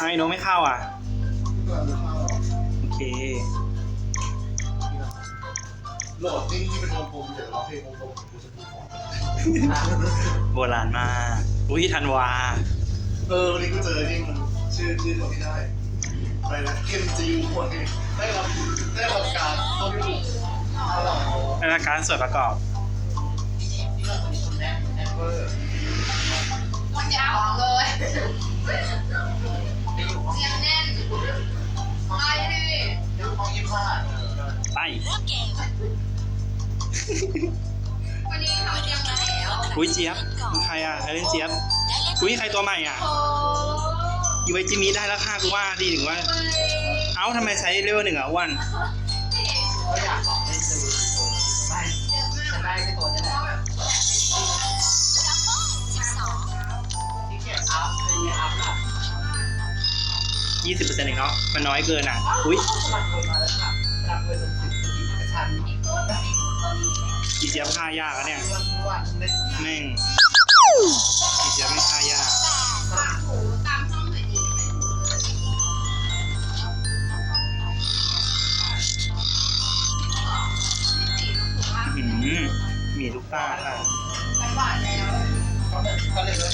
ไอ้โนไม่เข้าอะ โอเค โหลดนี่นี่เป็นวงกลมเดี๋ยวเราเพลงวงกลมกูจะพูดก่อนโบราณมาก อุ้ยธันวา เออวันนี้กูเจอนี่มันชื่อชื่อตัวที่ได้ไปนะเกมจะยูหมดนี่ได้รับได้รับการเข้าไปดูอะไรในรายการส่วนประกอบที่เราจะมีคนแน่นแน่นเวอ อุ้ยเจี๊ยบมึงใครอะใครเล่นเจี๊ยบได้เล่นอุ้ยใครตัวใหม่อะอ้อีไวจิมีได้แล้วค่ะกูว่าดีถึงว่า เอ้าทำไมใช้เลเวลหนึ่งอะวันเขาอยากลองเล่นดูไม่จะได้แค่ตัวนี้แหละดับเบิ้ลสิบสองที่เก็บอัพเป็นไงอัพล่ะยี่สิบเปอร์เซ็นต์เองเนาะมันน้อยเกินอะ อุ้ย อีเจี๊ยบฆ่ายากอะเนี่ยวันวันเล่นแม่งอีเจี๊ยบไม่ฆ่ายากหูตามห้องหน่อยดิไม่ถูกเลยอื้อหือมีลูกตาค่ะไปลวเขาเลยเขาเลยเล่น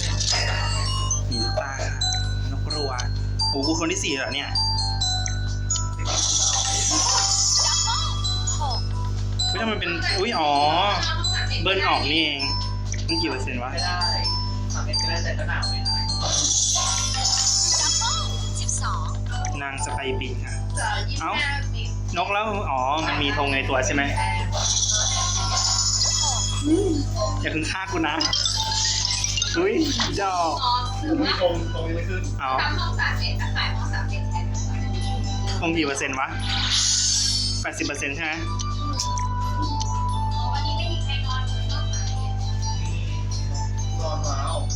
มีลูกตาค่ะนกกรัวโอ้กูคนที่สี่แล้วเนี่ย เฮ้ยทำไมเป็น อุ้ยอ๋อ เบิ้ลออกนี่เองมันกี่เปอร์เซ็นต์วะ ไม่ได้ทำไม่ได้แต่ก็หนาวเลยนะดับเบิ้ลสิบสองนางสไปบินค่ะเจอยี่สิบห้าปีนกแล้ว อ๋อ มันมีธงในตัวใช่ไหมหกอย่าเพิ่งฆ่ากูนะ อุ้ยดอกนอนมีตรงตรงนี้ไม่ขึ้นเอาทำห้องสามเอ็ดถ้าขายห้องสามเอ็ดแทนคงกี่เปอร์เซ็นต์วะแปดสิบเปอร์เซ็นต์ใช่ไหม นอน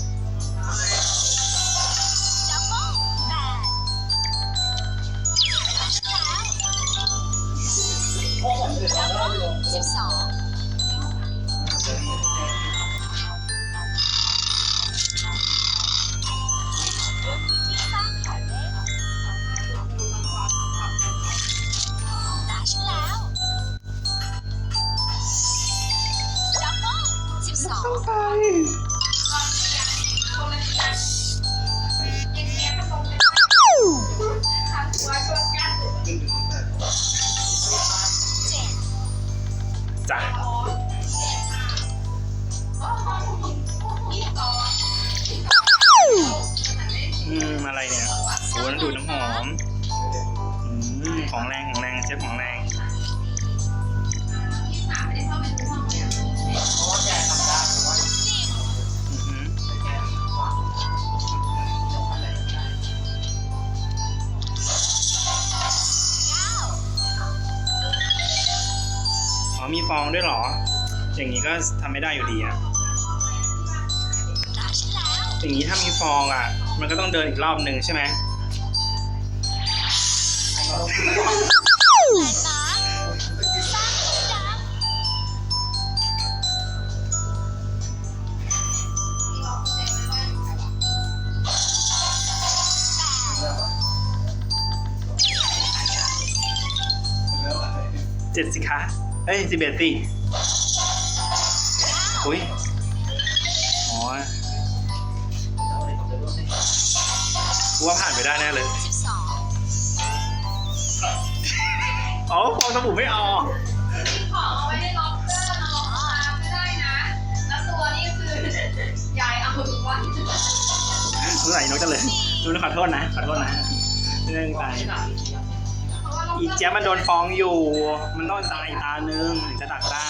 อืมอะไรเนี่ยโอ้นั่นดูดน้ำหอมอืมของแรงของแรงเชฟของแรงที่สามไม่ได้เข้าไปดูห้องเลยเพราะว่าแกทำได้แต่ว่าสิบอือหือแกขวางอะไรไม่ได้เก้าอ๋อมีฟองด้วยเหรอ อย่างนี้ก็ทำไม่ได้อยู่ดีอะตาฉันแล้ว อย่างนี้ถ้ามีฟองอะ มันก็ต้องเดินอีกรอบหนึ่งใช่ไหมเราต้องขึ้นแลนด์มสี่ห้าแปดแล้วอะไรเจ็ดสิคะ เอ้ยสิบเอ็ดสิอุ้ย กูว่าผ่านไปได้แน่เลยสิบสองอ๋อฟองสบู่ไม่ออกทิ้งของเอาไว้ในล็อกเกอร์นะล็อกมาไม่ได้นะ แล้วตัวนี่คือยายเอาทุกวันเมื่อไหร่นกจะเลยดูนะขอโทษนะ ขอโทษนะเรื่องไปที่ไหนเพราะว่าล็อกอีเกอร์ เจี๊ยบมันโดนฟองอยู่ มันต้องตายอีกตาหนึ่งถึงจะดักได้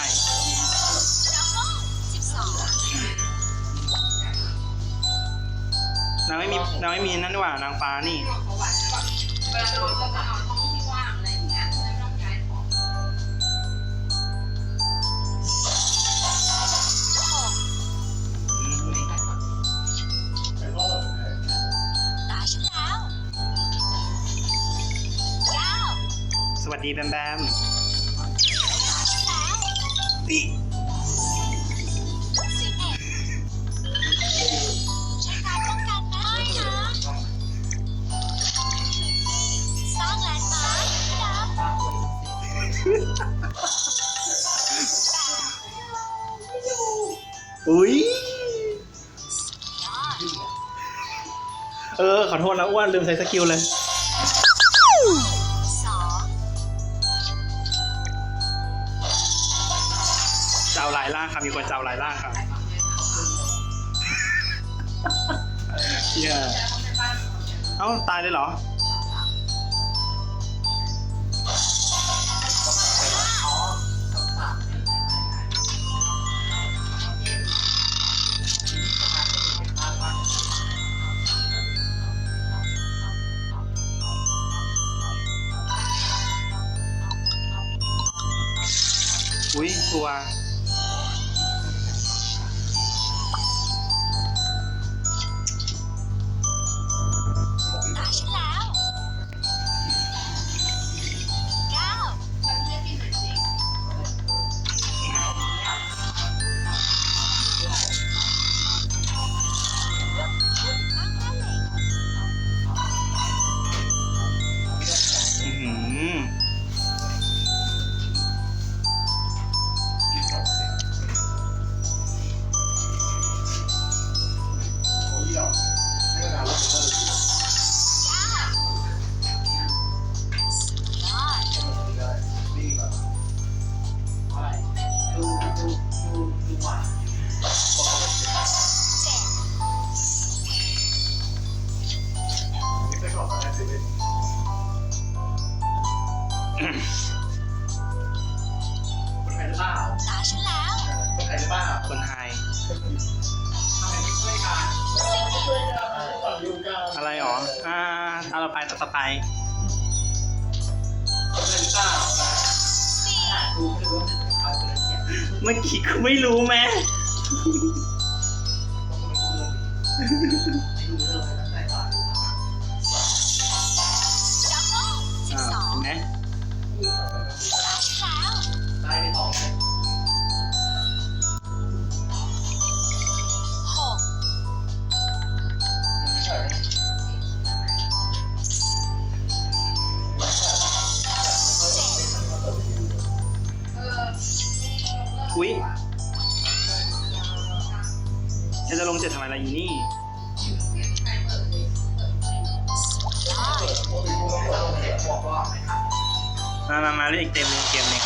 นางไม่มีนางไม่มีนั่นดีกว่านางฟ้านี่บอกเขาไว้ว่าเวลาโดนก็จะเอาห้องที่ว่างอะไรอย่างเงี้ยไม่ต้องย้ายของหกอืมแต่ก็ตาฉันแล้วเก้าสวัสดีแบมแบมตาฉันแล้วอี ขอโทษนะอ้วนลืมใช้สกิลเลยสองเจ้าลายล่างค่ะมีคนเจ้าลายล่างค่ะเชี่ยเอ้าตายเลยเหรอ อุ้ย คนไทยหรือเปล่าตาฉันแล้ว คนไทยหรือเปล่าคนไทยทำไมไม่ช่วยกันไม่ช่วยกันฝั่งยูกันอะไรหรอ อ่า เอาเราไปต่อไปคนไทยหรือเปล่าดูไม่รู้เอาไปเลยเนี่ยเมื่อกี้กูไม่รู้แม่ดูเรื่อง มามามาเล่นอีกเต็มหนึงเกมหนึง